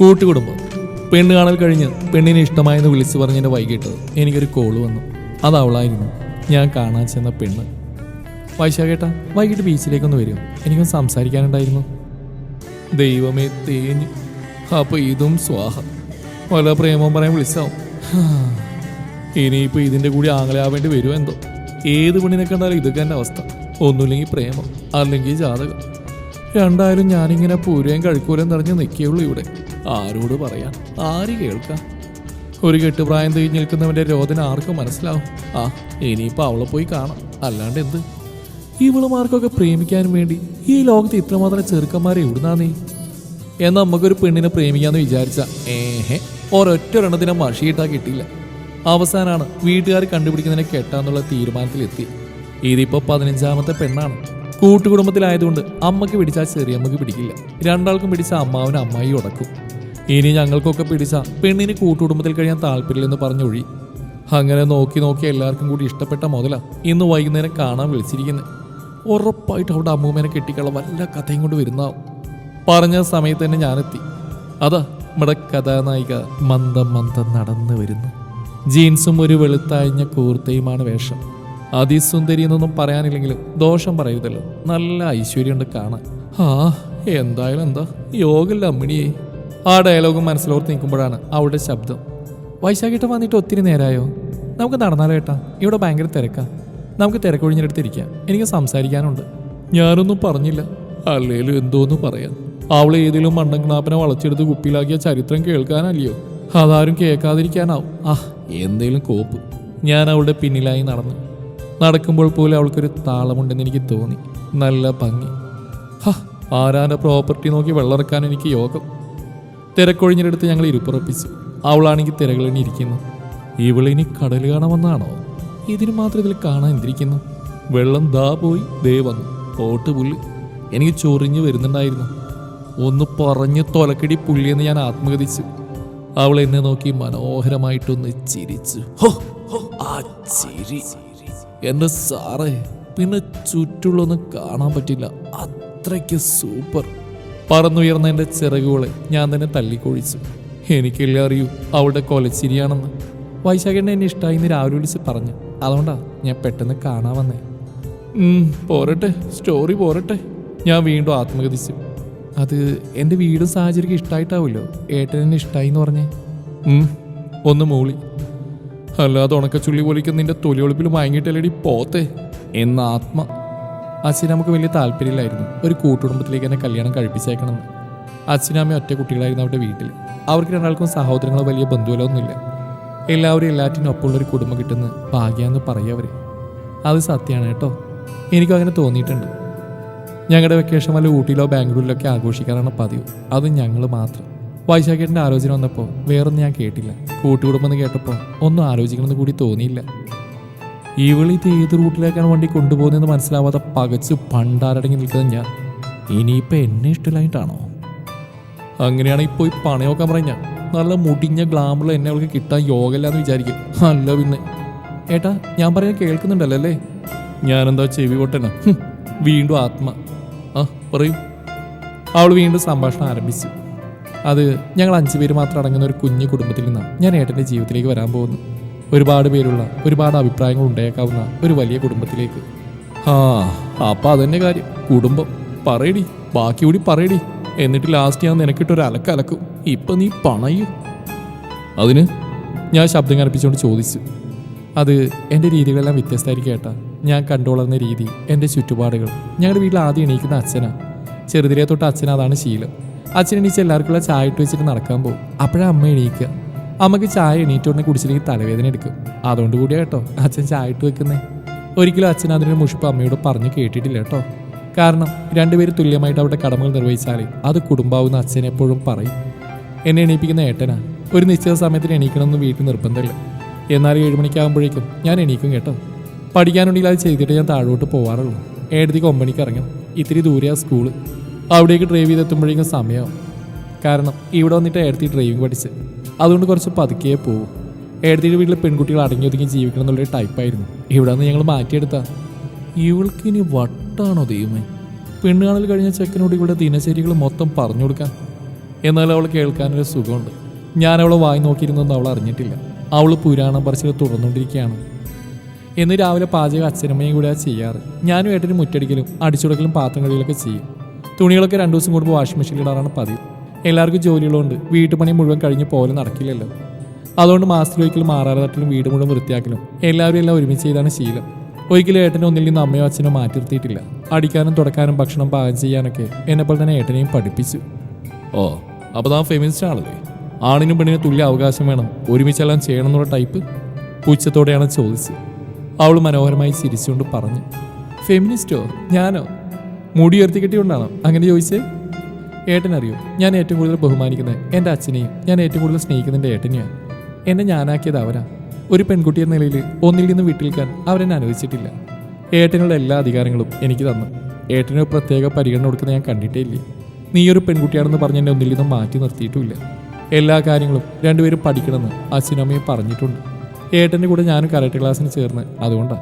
കൂട്ടുകുടുംബം. പെണ്ണ് കാണൽ കഴിഞ്ഞ് പെണ്ണിനെ ഇഷ്ടമായെന്ന് വിളിച്ചു പറഞ്ഞതിന്റെ വൈകിട്ട് എനിക്കൊരു കോൾ വന്നു. അത് അവളായിരുന്നു. ഞാൻ കാണാൻ ചെന്ന പെണ്ണ്. വൈശാഖേട്ടാ വൈകിട്ട് ബീച്ചിലേക്കൊന്ന് വരും. എനിക്കൊന്ന് സംസാരിക്കാനുണ്ടായിരുന്നു. ദൈവമേ തേഞ്ഞ്. അപ്പൊ ഇതും സ്വാഹ. വല്ല പ്രേമം പറയാൻ വിളിച്ചാവും. ഹാ. ഇനിയിപ്പോ ഇതിന്റെ കൂടി ആംഗലാവേണ്ടി വരുമോ എന്തോ. ഏത് പെണ്ണിനെ കണ്ടാലും ഇതൊക്കെ എന്റെ അവസ്ഥ. ഒന്നുമില്ലെങ്കിൽ പ്രേമം അല്ലെങ്കിൽ ജാതകം. രണ്ടായാലും ഞാനിങ്ങനെ പൂരയും കഴിക്കൂലം നിറഞ്ഞ് നിൽക്കുകയുള്ളൂ ഇവിടെ. ആരോട് പറയാൻ? ആര് കേൾക്കാം? ഒരു കെട്ടുപ്രായം തിരിഞ്ഞു നിൽക്കുന്നവന്റെ രോദന ആർക്കും മനസ്സിലാവും. ആ ഇനിയിപ്പോൾ അവളെ പോയി കാണാം. അല്ലാണ്ട് എന്ത്? ഇവളുമാർക്കൊക്കെ പ്രേമിക്കാൻ വേണ്ടി ഈ ലോകത്ത് ഇത്രമാത്രം ചെറുക്കന്മാരെ ഇവിടുന്നാ നീ? എന്നാൽ നമുക്കൊരു പെണ്ണിനെ പ്രേമിക്കാന്ന് വിചാരിച്ച. ഏഹെ ഒരൊറ്റ ഒരെണ്ണത്തിനെ മഷിയിട്ടാ കിട്ടിയില്ല. അവസാനാണ് വീട്ടുകാർ കണ്ടുപിടിക്കുന്നതിനെ കെട്ടാന്നുള്ള തീരുമാനത്തിലെത്തി. ഇതിപ്പോ പതിനഞ്ചാമത്തെ പെണ്ണാണ്. കൂട്ടുകുടുംബത്തിലായതുകൊണ്ട് അമ്മയ്ക്ക് പിടിച്ചാൽ ചെറിയമ്മക്ക് പിടിക്കില്ല. രണ്ടാൾക്കും പിടിച്ച അമ്മാവനും അമ്മായി ഉടക്കും. ഇനി ഞങ്ങൾക്കൊക്കെ പിടിച്ച പെണ്ണിന് കൂട്ടുകുടുംബത്തിൽ കഴിയാൻ താല്പര്യമില്ലെന്ന് പറഞ്ഞൊഴി അങ്ങനെ നോക്കി നോക്കി എല്ലാവർക്കും കൂടി ഇഷ്ടപ്പെട്ട മുതല ഇന്ന് വൈകുന്നേരം കാണാൻ വിളിച്ചിരിക്കുന്നത് ഉറപ്പായിട്ട് അവിടെ അമ്മൂമ്മേനെ കെട്ടിക്കള വല്ല കഥയും കൊണ്ട് വരുന്നാവും. പറഞ്ഞ സമയത്ത് തന്നെ ഞാനെത്തി. അതാ നമ്മുടെ കഥാനായിക മന്ദം മന്ദം നടന്നു വരുന്നു. ജീൻസും ഒരു വെളുത്തഴിഞ്ഞ കൂർത്തയുമാണ് വേഷം. അതിസുന്ദരി എന്നൊന്നും പറയാനില്ലെങ്കിലും ദോഷം പറയൂതല്ലോ നല്ല ഐശ്വര്യമുണ്ട് കാണാൻ. ആ എന്തായാലും എന്താ? യോഗല്ല അമ്മിണിയേ. ആ ഡയലോഗും മനസ്സിലോർത്ത് നിൽക്കുമ്പോഴാണ് അവളുടെ ശബ്ദം. വൈശാഖേട്ടൻ വന്നിട്ട് ഒത്തിരി നേരമായോ നമുക്ക് നടന്നാലോ ഏട്ടാ? ഇവിടെ ഭയങ്കര തിരക്കാ. നമുക്ക് തിരക്കൊഴിഞ്ഞെടുത്തിരിക്കാം. എനിക്ക് സംസാരിക്കാനുണ്ട്. ഞാനൊന്നും പറഞ്ഞില്ല. അല്ലേലും എന്തോന്ന് പറയാം. അവൾ ഏതെങ്കിലും മണ്ടങ്ക്നാപ്പനെ വളച്ചെടുത്ത് കുപ്പിയിലാക്കിയ ചരിത്രം കേൾക്കാനല്ലയോ? അതാരും കേൾക്കാതിരിക്കാനാവും. ആ എന്തേലും കോപ്പ്. ഞാൻ അവളുടെ പിന്നിലായി നടന്നു. നടക്കുമ്പോൾ പോലും അവൾക്കൊരു താളമുണ്ടെന്ന് എനിക്ക് തോന്നി. നല്ല ഭംഗി. ഹ ആരാന്റെ പ്രോപ്പർട്ടി നോക്കി വെള്ളറക്കാൻ എനിക്ക് യോഗം? തിരക്കൊഴിഞ്ഞെടുത്ത് ഞങ്ങൾ ഇരുപ്പുറപ്പിച്ചു. അവളാണെങ്കിൽ തിരകളിനി ഇരിക്കുന്നു. ഇവളിനി കടൽ കാണാമെന്നാണോ? ഇതിന് മാത്രം ഇതിൽ കാണാൻ എന്തിരിക്കുന്നു? വെള്ളം ദാ പോയി ദേ വന്നു. പോട്ട് പുല്ല്. എനിക്ക് ചൊറിഞ്ഞു വരുന്നുണ്ടായിരുന്നു. ഒന്ന് പറഞ്ഞ് തൊലക്കടി പുള്ളിയെന്ന് ഞാൻ ആത്മഗതിച്ചു അവൾ എന്നെ നോക്കി മനോഹരമായിട്ടൊന്ന് ചിരിച്ചു. ആ ചിരി. എന്റെ സാറേ പിന്നെ ചുറ്റുള്ളൊന്നും കാണാൻ പറ്റില്ല. അത്രയ്ക്ക് സൂപ്പർ. പറന്നുയർന്ന എന്റെ ചിറകുകളെ ഞാൻ തന്നെ തല്ലിക്കൊഴിച്ചു. എനിക്കില്ല അറിയൂ അവളുടെ കൊലച്ചിരിയാണെന്ന് വൈശാഖേണ്ണ എന്നെ ഇഷ്ടമായി എന്ന് രാവിലെ വിളിച്ച് പറഞ്ഞു. അതുകൊണ്ടാ ഞാൻ പെട്ടെന്ന് കാണാൻ വന്നേ. പോരട്ടെ സ്റ്റോറി പോരട്ടെ. ഞാൻ വീണ്ടും ആത്മഗതിച്ചു അത് എന്റെ വീടും സാഹചര്യം ഇഷ്ടമായിട്ടാവുമല്ലോ ഏട്ടനെന്നെ ഇഷ്ടമായി എന്ന് പറഞ്ഞേ. ഒന്ന് മൂളി. അല്ലാതെ ഉണക്കച്ചുള്ളി പോലിക്ക് നിന്റെ തൊലിയൊളിപ്പിൽ വാങ്ങിയിട്ടല്ലേടി പോത്തെ? എന്ന ആത്മ. അച്ഛൻ നമുക്ക് വലിയ താല്പര്യമില്ലായിരുന്നു. ഒരു കൂട്ടുകുടുംബത്തിലേക്ക് എന്നെ കല്യാണം കഴിപ്പിച്ചേക്കണമെന്ന്. അച്ഛനമ്മ ഒറ്റ കുട്ടികളായിരുന്നു അവരുടെ വീട്ടിൽ അവർക്ക് രണ്ടാൾക്കും സഹോദരങ്ങളോ വലിയ ബന്ധുവല്ലോ ഒന്നുമില്ല എല്ലാവരും എല്ലാറ്റിനും ഒപ്പമുള്ള ഒരു കുടുംബം കിട്ടുന്ന ഭാഗ്യമെന്ന് പറയവർ അത് സത്യമാണ് കേട്ടോ. എനിക്കും അങ്ങനെ തോന്നിയിട്ടുണ്ട്. ഞങ്ങളുടെ വെക്കേഷൻ വല്ല ഊട്ടിയിലോ ബാംഗ്ലൂരിലൊക്കെ ആഘോഷിക്കാനാണ് പതിവ്. അത് ഞങ്ങൾ മാത്രം. വൈശാഖേട്ടന്റെ ആലോചന വന്നപ്പോൾ വേറൊന്നും ഞാൻ കേട്ടില്ല. കൂട്ടുകുടുംബം എന്ന് കേട്ടപ്പോൾ ഒന്നും ആലോചിക്കണമെന്ന് കൂടി തോന്നിയില്ല. ഇവളിത് ഏത് റൂട്ടിലേക്കാണ് വണ്ടി കൊണ്ടുപോകുന്നതെന്ന് മനസ്സിലാവാതെ പകച്ച് പണ്ടാരടങ്ങി നിൽക്കുന്നത് ഞാൻ. ഇനിയിപ്പോൾ എന്നെ ഇഷ്ടമില്ലായിട്ടാണോ അങ്ങനെയാണെങ്കിൽ പോയി പണയൊക്കെ പറഞ്ഞ നല്ല മുടിഞ്ഞ ഗ്ലാമറിൽ എന്നെ അവൾക്ക് കിട്ടാൻ യോഗമില്ലാന്ന് വിചാരിക്കും. അല്ല പിന്നെ. ഏട്ടാ ഞാൻ പറയാൻ കേൾക്കുന്നുണ്ടല്ലോ അല്ലേ? ഞാനെന്താ ചെവി പൊട്ടനോ? വീണ്ടും ആത്മ. ആ പറയും. അവൾ വീണ്ടും സംഭാഷണം ആരംഭിച്ചു. അത് ഞങ്ങൾ അഞ്ചു പേര് മാത്രം അടങ്ങുന്ന ഒരു കുഞ്ഞു കുടുംബത്തിൽ നിന്നാണ്. ഞാൻ ഏട്ടന്റെ ജീവിതത്തിലേക്ക് വരാൻ പോകുന്നു. ഒരുപാട് പേരുള്ള ഒരുപാട് അഭിപ്രായങ്ങൾ ഉണ്ടായേക്കാവുന്ന ഒരു വലിയ കുടുംബത്തിലേക്ക്. ആ അപ്പം അതന്നെ കാര്യം. കുടുംബം. പറയടി. ബാക്കി കൂടി പറയടി. എന്നിട്ട് ലാസ്റ്റ് ഞാൻ നിനക്കിട്ടൊരു അലക്കലക്കും ഇപ്പൊ നീ പണയും. അതിന് ഞാൻ ശബ്ദം കനപ്പിച്ചുകൊണ്ട് ചോദിച്ചു. അത് എന്റെ രീതികളെല്ലാം വ്യത്യസ്തമായിരിക്കും കേട്ടാ ഞാൻ കണ്ടുവളർന്ന രീതി എന്റെ ചുറ്റുപാടുകൾ. ഞങ്ങളുടെ വീട്ടിൽ ആദ്യം എണീക്കുന്ന അച്ഛനാ. ചെറുതിലെ തൊട്ട് അച്ഛൻ അതാണ് ശീലം. അച്ഛൻ എണീച്ച് എല്ലാവർക്കുള്ള ചായ ഇട്ട് വെച്ചിട്ട് നടക്കാൻ പോകും. അപ്പോഴാണ് അമ്മ എണീക്കുക അമ്മയ്ക്ക് ചായ എണീറ്റോടെ കുടിച്ചില്ലെങ്കിൽ തലവേദന എടുക്കും. അതുകൊണ്ട് കൂടിയാ കേട്ടോ അച്ഛൻ ചായ ഇട്ട് വെക്കുന്നേ. ഒരിക്കലും അച്ഛൻ അതിനൊരു മുഷിപ്പ് അമ്മയോട് പറഞ്ഞു കേട്ടിട്ടില്ല കേട്ടോ. കാരണം രണ്ടുപേരും തുല്യമായിട്ട് അവിടെ കടമകൾ നിർവഹിച്ചാൽ അത് കുടുംബാവുന്ന അച്ഛൻ എപ്പോഴും പറയും. എന്നെ എണീപ്പിക്കുന്ന ഏട്ടനാ. ഒരു നിശ്ചിത സമയത്തിന് എണീക്കണമെന്ന് വീട്ടിൽ നിർബന്ധമില്ല. എന്നാൽ ഏഴ് മണിക്കാകുമ്പോഴേക്കും ഞാൻ എണീക്കും കേട്ടോ. പഠിക്കാനുണ്ടെങ്കിൽ അത് ചെയ്തിട്ട് ഞാൻ താഴോട്ട് പോകാറുള്ളൂ ഏഴത്തേക്ക് ഒമ്പണിക്ക് ഇറങ്ങും. ഇത്തിരി ദൂരെയാണ് സ്കൂൾ. അവിടേക്ക് ഡ്രൈവ് ചെയ്തെത്തുമ്പോഴേക്കും സമയമാവും കാരണം ഇവിടെ വന്നിട്ട് ഏടത്തി ഡ്രൈവിംഗ് പഠിച്ച്. അതുകൊണ്ട് കുറച്ച് പതുക്കെ പോകും ഏടത്തിയുടെ വീട്ടിലെ പെൺകുട്ടികൾ അടങ്ങി ഒതുങ്ങി ജീവിക്കണം എന്നുള്ളൊരു ടൈപ്പായിരുന്നു ഇവിടെ നിന്ന് ഞങ്ങൾ മാറ്റിയെടുത്താ. ഇവൾക്ക് ഇനി വട്ടാണോ ദൈവമേ? പെണ്ണുകാണൽ കഴിഞ്ഞ ചെക്കനോട് ഇവിടെ ദിനചര്യകൾ മൊത്തം പറഞ്ഞു കൊടുക്കാൻ. എന്നാൽ അവൾ കേൾക്കാനൊരു സുഖമുണ്ട്. ഞാൻ അവളെ വായി നോക്കിയിരുന്നൊന്നും അവൾ അറിഞ്ഞിട്ടില്ല. അവൾ പുരാണം പറച്ചിൽ തുടർന്നുകൊണ്ടിരിക്കുകയാണ്. എന്ന് രാവിലെ പാചകം അച്ഛനമ്മയും കൂടെ ചെയ്യാറ്. ഞാനും ഏട്ടനും മുറ്റടിക്കലും അടിച്ചുടക്കലും പാത്രം കളികളൊക്കെ ചെയ്യും. തുണികളൊക്കെ രണ്ടു ദിവസം കൂടുമ്പോൾ വാഷിംഗ് മെഷീനിൽ ഇടാറാണ് പതിവ്. എല്ലാവർക്കും ജോലികളുണ്ട് വീട്ടുപണി മുഴുവൻ കഴിഞ്ഞ് പോലെ നടക്കില്ലല്ലോ. അതുകൊണ്ട് മാസത്തിൽ ഒരിക്കലും മാറാറ് തട്ടിലും വീട് മുഴുവൻ വൃത്തിയാക്കലും എല്ലാവരും എല്ലാം ഒരുമിച്ച് ചെയ്താണ് ശീലം. ഒരിക്കലും ഏട്ടനെ ഒന്നിൽ നിന്ന് അമ്മയോ അച്ഛനോ മാറ്റി നിർത്തിയിട്ടില്ല. അടിക്കാനും തുടക്കാനും ഭക്ഷണം പാകം ചെയ്യാനൊക്കെ എന്നെപ്പോലെ തന്നെ ഏട്ടനെയും പഠിപ്പിച്ചു. ഓ അപ്പോൾ താൻ ഫെമിനിസ്റ്റ് ആണല്ലേ? ആണിനും പെണ്ണിനും തുല്യ അവകാശം വേണം. ഒരുമിച്ചെല്ലാം ചെയ്യണം എന്നുള്ള ടൈപ്പ് പുച്ഛത്തോടെയാണ് ചോദിച്ചത്. അവൾ മനോഹരമായി ചിരിച്ചുകൊണ്ട് പറഞ്ഞു. ഫെമിനിസ്റ്റോ ഞാനോ? മുടി ഉയർത്തി കെട്ടിയോണ്ടാണോ? അങ്ങനെ ചോദിച്ചേ. ഏട്ടനറിയോ ഞാൻ ഏറ്റവും കൂടുതൽ ബഹുമാനിക്കുന്നത് എന്റെ അച്ഛനെയും ഞാൻ ഏറ്റവും കൂടുതൽ സ്നേഹിക്കുന്ന എന്റെ ഏട്ടനെയാണ്. എന്നെ ഞാനാക്കിയത് അവരാ. ഒരു പെൺകുട്ടി എന്ന നിലയിൽ ഒന്നിൽ നിന്ന് വിട്ടിൽക്കാൻ അവരെന്നെ അനുവദിച്ചിട്ടില്ല. ഏട്ടനുള്ള എല്ലാ അധികാരങ്ങളും എനിക്ക് തന്നു. ഏട്ടന് പ്രത്യേക പരിഗണന കൊടുക്കുന്ന ഞാൻ കണ്ടിട്ടേ ഇല്ലേ നീ ഒരു പെൺകുട്ടിയാണെന്ന് പറഞ്ഞ് എന്നെ ഒന്നിൽ നിന്നും മാറ്റി നിർത്തിയിട്ടുമില്ല എല്ലാ കാര്യങ്ങളും രണ്ടുപേരും പഠിക്കണമെന്ന് അച്ഛനും അമ്മയും പറഞ്ഞിട്ടുണ്ട്. ഏട്ടന്റെ കൂടെ ഞാനും കരാട്ടെ ക്ലാസ്സിന് ചേർന്ന് അതുകൊണ്ടാണ്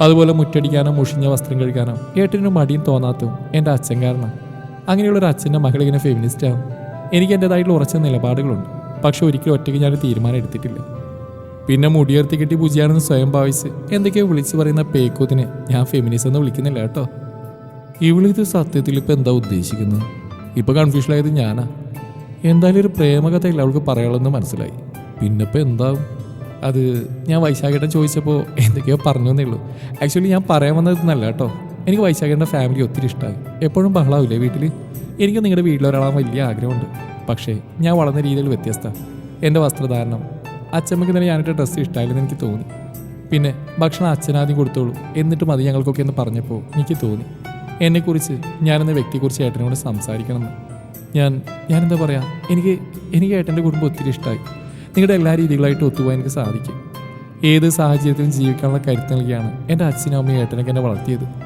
അതുപോലെ മുറ്റടിക്കാനോ മുഷിഞ്ഞ വസ്ത്രം കഴിക്കാനോ ഏട്ടനും മടിയും തോന്നാത്തതും എന്റെ അച്ഛൻ കാരണം. അങ്ങനെയുള്ള ഒരു അച്ഛന്റെ മകൾ ഇങ്ങനെ ഫെമിനിസ്റ്റ് എനിക്ക് എന്റെതായിട്ടുള്ള ഉറച്ച നിലപാടുകളുണ്ട്. പക്ഷെ ഒരിക്കലും ഒറ്റയ്ക്ക് ഞാൻ തീരുമാനം എടുത്തിട്ടില്ല. പിന്നെ മുടിയർത്തി കെട്ടി പൂജയാണെന്ന് സ്വയം ഭാവിച്ച് എന്തൊക്കെയോ വിളിച്ചു പറയുന്ന പേക്കൂത്തിനെ ഞാൻ ഫെമിനിസം എന്ന് വിളിക്കുന്നില്ല കേട്ടോ. ഇവളിത് സത്യത്തിൽ ഇപ്പം എന്താ ഉദ്ദേശിക്കുന്നത്? ഇപ്പം കൺഫ്യൂഷനായത് ഞാനാ. എന്തായാലും ഒരു പ്രേമകഥയില്ല അവൾക്ക് പറയാനുള്ളതെന്ന് മനസ്സിലായി. പിന്നെ ഇപ്പം എന്താവും? അത് ഞാൻ വൈശാഖേട്ടൻ ചോദിച്ചപ്പോൾ എന്തൊക്കെയോ പറഞ്ഞു എന്നേ ഉള്ളൂ. ആക്ച്വലി ഞാൻ പറയാൻ വന്നതെന്നല്ല കേട്ടോ. എനിക്ക് വൈശാഖേട്ടന്റെ ഫാമിലി ഒത്തിരി ഇഷ്ടമായി എപ്പോഴും ബഹളാവില്ലേ വീട്ടിൽ എനിക്ക് നിങ്ങളുടെ വീട്ടിലൊരാളാൻ വലിയ ആഗ്രഹമുണ്ട്. പക്ഷേ ഞാൻ വളർന്ന രീതിയിൽ വ്യത്യസ്ത. എന്റെ വസ്ത്രധാരണം. അച്ഛമ്മയ്ക്ക് തന്നെ ഞാനിട്ട് ഡ്രസ്സ് ഇഷ്ടമായില്ലെന്ന് എനിക്ക് തോന്നി. പിന്നെ ഭക്ഷണം അച്ഛനാദ്യം കൊടുത്തോളൂ. എന്നിട്ട് മതി ഞങ്ങൾക്കൊക്കെ എന്ന് പറഞ്ഞപ്പോൾ എനിക്ക് തോന്നി. എന്നെക്കുറിച്ച് ഞാനെന്ന വ്യക്തിയെക്കുറിച്ച് ഏട്ടനോട് സംസാരിക്കണമെന്ന്. ഞാൻ ഞാനെന്താ പറയാ? എനിക്ക് എനിക്ക് ഏട്ടന്റെ കുടുംബം ഒത്തിരി ഇഷ്ടമായി നിങ്ങളുടെ എല്ലാ രീതികളായിട്ട് ഒത്തുപോകാൻ എനിക്ക് സാധിക്കും. ഏത് സാഹചര്യത്തിലും ജീവിക്കാനുള്ള കരുത്ത് നൽകിയാണ് എന്റെ അച്ഛനും അമ്മയും ഏട്ടനൊക്കെ എന്നെ വളർത്തിയത്.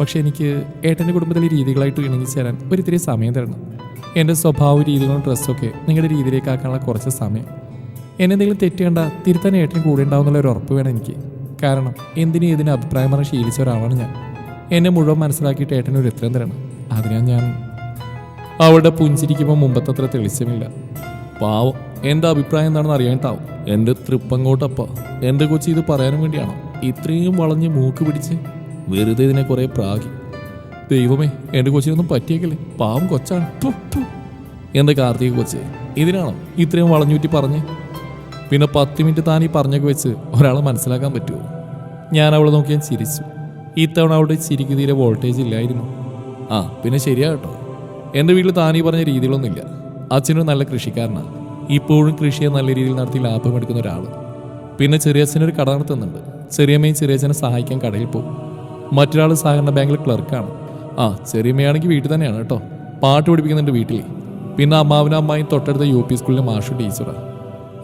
പക്ഷേ എനിക്ക് ഏട്ടന്റെ കുടുംബത്തിലെ രീതികളായിട്ട് ഇണങ്ങി ചേരാൻ ഒരിത്തിരി സമയം തരണം. എന്റെ സ്വഭാവ രീതികളും ഡ്രസ്സൊക്കെ നിങ്ങളുടെ രീതിയിലേക്ക് ആക്കാനുള്ള കുറച്ച് സമയം. എന്നെ എന്തെങ്കിലും തെറ്റ് കണ്ട തിരുത്താൻ ഏട്ടന് കൂടെ ഉണ്ടാവുന്നുള്ള ഒരു ഉറപ്പ് വേണം എനിക്ക്. കാരണം എന്തിനും ഇതിന് അഭിപ്രായം പറഞ്ഞ് ശീലിച്ച ഒരാളാണ് ഞാൻ. എന്നെ മുഴുവൻ മനസ്സിലാക്കിയിട്ട് ഏട്ടന് ഒരു ഉത്തരം തരണം. അതിനാ ഞാൻ അവളുടെ പുഞ്ചിരിക്കുമ്പോൾ മുമ്പത്തത്ര തെളിച്ചമില്ല. പാവം എന്റെ അഭിപ്രായം എന്താണെന്ന് അറിയാനിട്ടാവും. എന്റെ തൃപ്പങ്ങോട്ടപ്പ എന്റെ കൊച്ചി ഇത് പറയാനും വേണ്ടിയാണോ? ഇത്രയും വളഞ്ഞ് മൂക്ക് പിടിച്ച് വെറുതെ ഇതിനെ കുറെ പ്രാകി. ദൈവമേ എന്റെ കൊച്ചിനൊന്നും പറ്റിയേക്കല്ലേ? പാവം കൊച്ചാണ്. ഥു. കാർത്തിക കൊച്ചേ? ഇതിനാണോ ഇത്രയും വളഞ്ഞൂറ്റി പറഞ്ഞ്? പിന്നെ പത്ത് മിനിറ്റ് താൻ ഈ പറഞ്ഞൊക്കെ വെച്ച് ഒരാളെ മനസ്സിലാക്കാൻ പറ്റുമോ ഞാൻ അവളെ നോക്കി ഞാൻ ചിരിച്ചു. ഇത്തവണ അവളുടെ ചിരിക്ക് തീരെ വോൾട്ടേജ് ഇല്ലായിരുന്നു. ആ പിന്നെ ശരിയാ കേട്ടോ. എന്റെ വീട്ടിൽ താനീ പറഞ്ഞ രീതികളൊന്നുമില്ല അച്ഛനൊരു നല്ല കൃഷിക്കാരനാണ് ഇപ്പോഴും കൃഷിയെ നല്ല രീതിയിൽ നടത്തി ലാഭം എടുക്കുന്ന ഒരാൾ പിന്നെ ചെറിയച്ഛനൊരു കട നടത്തുന്നുണ്ട്. ചെറിയമ്മയും ചെറിയച്ഛനെ സഹായിക്കാൻ കടയിൽ പോകും. മറ്റൊരാൾ സഹകരണ ബാങ്കിൽ ക്ലർക്കാണ്. ആ ചെറിയമ്മയാണെങ്കിൽ വീട്ടിൽ തന്നെയാണ് കേട്ടോ. പാട്ട് പഠിപ്പിക്കുന്നുണ്ട് വീട്ടിൽ പിന്നെ അമ്മാവനും അമ്മായും തൊട്ടടുത്ത യു പി സ്കൂളിലെ മാഷു ടീച്ചറാണ്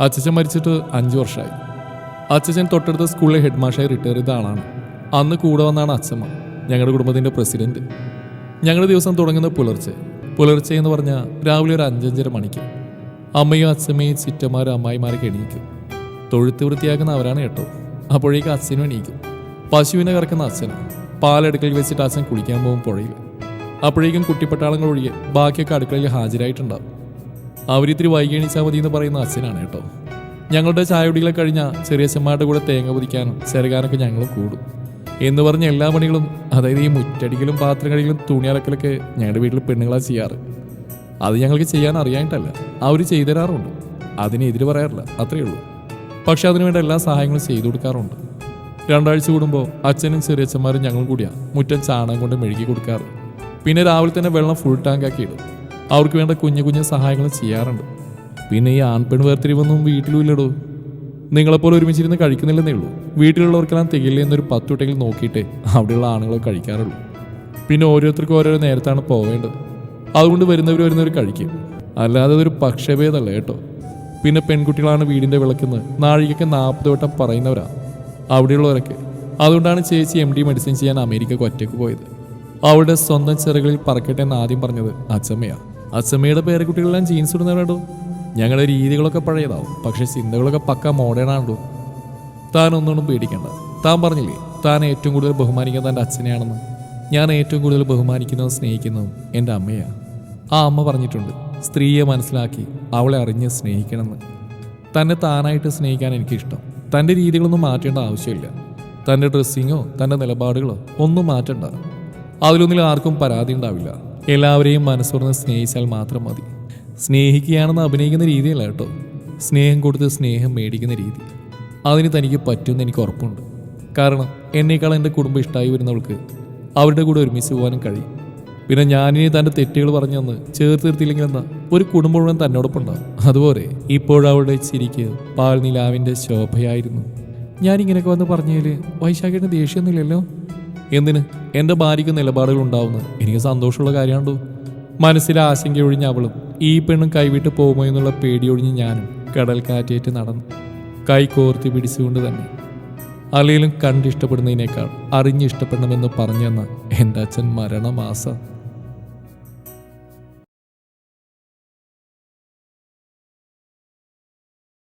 അച്ഛൻ മരിച്ചിട്ട് അഞ്ച് വർഷമായി അച്ഛൻ തൊട്ടടുത്ത സ്കൂളിലെ ഹെഡ് മാഷായി റിട്ടയർ ചെയ്ത ആളാണ്. അന്ന് കൂടെ വന്നാണ് അച്ഛമ്മ ഞങ്ങളുടെ കുടുംബത്തിന്റെ പ്രസിഡന്റ്. ഞങ്ങളുടെ ദിവസം തുടങ്ങുന്നത് പുലർച്ചെ. പുലർച്ചെ എന്ന് പറഞ്ഞാൽ രാവിലെ ഒരു അഞ്ചഞ്ചര മണിക്ക്. അമ്മയും അച്ഛമ്മയും ചിറ്റന്മാരും അമ്മായിമാരൊക്കെ എണീക്കും. തൊഴുത്ത് വൃത്തിയാക്കുന്ന അവരാണ് കേട്ടോ. അപ്പോഴേക്കും അച്ഛനും എണീക്കും. പശുവിനെ കറക്കുന്ന അച്ഛനാണ് പാലെടുക്കൽ വെച്ചിട്ട് അച്ഛൻ കുളിക്കാൻ പോകും പുഴയിൽ അപ്പോഴേക്കും കുട്ടിപ്പട്ടാളങ്ങൾ ഒഴികെ ബാക്കിയൊക്കെ അടുക്കളയിൽ ഹാജരായിട്ടുണ്ടാവും. അവരിത്തിരി വൈകി എണീച്ചാൽ മതി എന്ന് പറയുന്ന അച്ഛനാണ് കേട്ടോ. ഞങ്ങളുടെ ചായകുടികളെ ചെറിയ ചെറിയച്ഛന്മാരുടെ കൂടെ തേങ്ങ പൊതിക്കാനും ചെറുകാനൊക്കെ ഞങ്ങൾ കൂടും. എന്ന് പറഞ്ഞ എല്ലാ പണികളും അതായത് ഈ മുറ്റടിക്കലും പാത്രം കടിക്കലും തുണി അലക്കലൊക്കെ ഞങ്ങളുടെ വീട്ടിൽ പെണ്ണുങ്ങളാണ് ചെയ്യാറ്. അത് ഞങ്ങൾക്ക് ചെയ്യാൻ അറിയാനിട്ടല്ല അവർ ചെയ്തു തരാറുണ്ട് അതിനെതിര് പറയാറില്ല അത്രയേ ഉള്ളൂ പക്ഷെ അതിനുവേണ്ട എല്ലാ സഹായങ്ങളും ചെയ്തു കൊടുക്കാറുണ്ട്. രണ്ടാഴ്ച കൂടുമ്പോൾ അച്ഛനും ചെറിയച്ഛന്മാരും ഞങ്ങളും കൂടിയാണ് മുറ്റം ചാണകം കൊണ്ട് മെഴുകി കൊടുക്കാറ്. പിന്നെ രാവിലെ തന്നെ വെള്ളം ഫുൾ ടാങ്ക് ആക്കി ഇടും. അവർക്ക് വേണ്ട കുഞ്ഞു കുഞ്ഞു സഹായങ്ങൾ ചെയ്യാറുണ്ട്. പിന്നെ ഈ ആൺപെൺ വേർതിരിവൊന്നും വീട്ടിലും ഇല്ലടോ നിങ്ങളെപ്പോലെ ഒരുമിച്ചിരുന്ന് കഴിക്കുന്നില്ലെന്നേ ഉള്ളൂ. വീട്ടിലുള്ളവർക്കെല്ലാം തികയില്ല എന്നൊരു പത്തുട്ടെങ്കിൽ നോക്കിയിട്ടേ അവിടെയുള്ള ആണുങ്ങൾ കഴിക്കാറുള്ളൂ. പിന്നെ ഓരോരുത്തർക്കും ഓരോരോ നേരത്താണ് പോവേണ്ടത്. അതുകൊണ്ട് വരുന്നവർ വരുന്നവർ കഴിക്കും. അല്ലാതെ അതൊരു പക്ഷഭേദമല്ല കേട്ടോ. പിന്നെ പെൺകുട്ടികളാണ് വീടിന്റെ വിളക്കെന്ന് നാഴികയ്ക്ക് നാൽപ്പത് വട്ടം പറയുന്നവരാ. അവിടെയുള്ളവരൊക്കെ. അതുകൊണ്ടാണ് ചേച്ചി എം ഡി മെഡിസിൻ ചെയ്യാൻ അമേരിക്കക്ക് ഒറ്റയ്ക്ക് പോയത്. അവളുടെ സ്വന്തം ചെറുകളിൽ പറക്കട്ടെ എന്ന് ആദ്യം പറഞ്ഞത് അച്ചമ്മയാണ് അച്ചമ്മയുടെ പേരക്കുട്ടികളെല്ലാം ജീൻസ് ഇടുന്നവരാടോ ഞങ്ങളുടെ രീതികളൊക്കെ പഴയതാവും. പക്ഷെ ചിന്തകളൊക്കെ പക്ക മോഡേൺ ആണല്ലോ. താൻ ഒന്നും പേടിക്കണ്ട. താൻ പറഞ്ഞില്ലേ താൻ ഏറ്റവും കൂടുതൽ ബഹുമാനിക്കുന്നത് തന്റെ അച്ഛനെയാണെന്ന്. ഞാൻ ഏറ്റവും കൂടുതൽ ബഹുമാനിക്കുന്നതും സ്നേഹിക്കുന്നതും എന്റെ അമ്മയാണ് ആ അമ്മ പറഞ്ഞിട്ടുണ്ട് സ്ത്രീയെ മനസ്സിലാക്കി അവളെ അറിഞ്ഞ് സ്നേഹിക്കണമെന്ന്. തന്നെ താനായിട്ട് സ്നേഹിക്കാൻ എനിക്കിഷ്ടം. തന്റെ രീതികളൊന്നും മാറ്റേണ്ട ആവശ്യമില്ല. തന്റെ ഡ്രസ്സിങ്ങോ തന്റെ നിലപാടുകളോ ഒന്നും മാറ്റണ്ട. അതിലൊന്നിൽ ആർക്കും പരാതി ഉണ്ടാവില്ല. എല്ലാവരെയും മനസ്സുറന്ന് സ്നേഹിച്ചാൽ മാത്രം മതി. സ്നേഹിക്കുകയാണെന്ന് അഭിനയിക്കുന്ന രീതിയല്ല കേട്ടോ. സ്നേഹം കൊടുത്ത് സ്നേഹം മേടിക്കുന്ന രീതി. അതിന് തനിക്ക് പറ്റുമെന്ന് എനിക്ക് ഉറപ്പുണ്ട്. കാരണം എന്നേക്കാൾ എന്റെ കുടുംബം ഇഷ്ടമായി വരുന്നവൾക്ക് അവരുടെ കൂടെ ഒരുമിച്ച് പോകാനും കഴിയും. പിന്നെ ഞാനിനി തന്റെ തെറ്റുകൾ പറഞ്ഞു തന്ന് ചേർത്ത് നിർത്തിയില്ലെങ്കിൽ എന്താ? ഒരു കുടുംബം മുഴുവൻ തന്നോടൊപ്പം ഉണ്ടാവും. അതുപോലെ ഇപ്പോഴവളുടെ ചിരിക്ക് പാൽ നിലാവിന്റെ ശോഭയായിരുന്നു. ഞാൻ ഇങ്ങനെയൊക്കെ വന്ന് പറഞ്ഞതിൽ വൈശാഖിയുടെ ദേഷ്യമൊന്നുമില്ലല്ലോ? എന്തിന്? എന്റെ ഭാര്യയ്ക്ക് നിലപാടുകൾ ഉണ്ടാവുന്ന. എനിക്ക് സന്തോഷമുള്ള കാര്യമാണ്ടോ മനസ്സിലെ ആശങ്ക ഒഴിഞ്ഞ അവളും ഈ പെണ്ണും കൈവിട്ട് പോകുമോ എന്നുള്ള പേടിയൊഴിഞ്ഞ് ഞാനും കടൽ കാറ്റേറ്റ് നടന്നു. കൈ കോർത്തി പിടിച്ചുകൊണ്ട് തന്നെ. അല്ലെങ്കിലും കണ്ടിഷ്ടപ്പെടുന്നതിനേക്കാൾ അറിഞ്ഞിഷ്ടപ്പെടണമെന്ന് പറഞ്ഞെന്ന എന്റെ അച്ഛൻ മരണമാസം.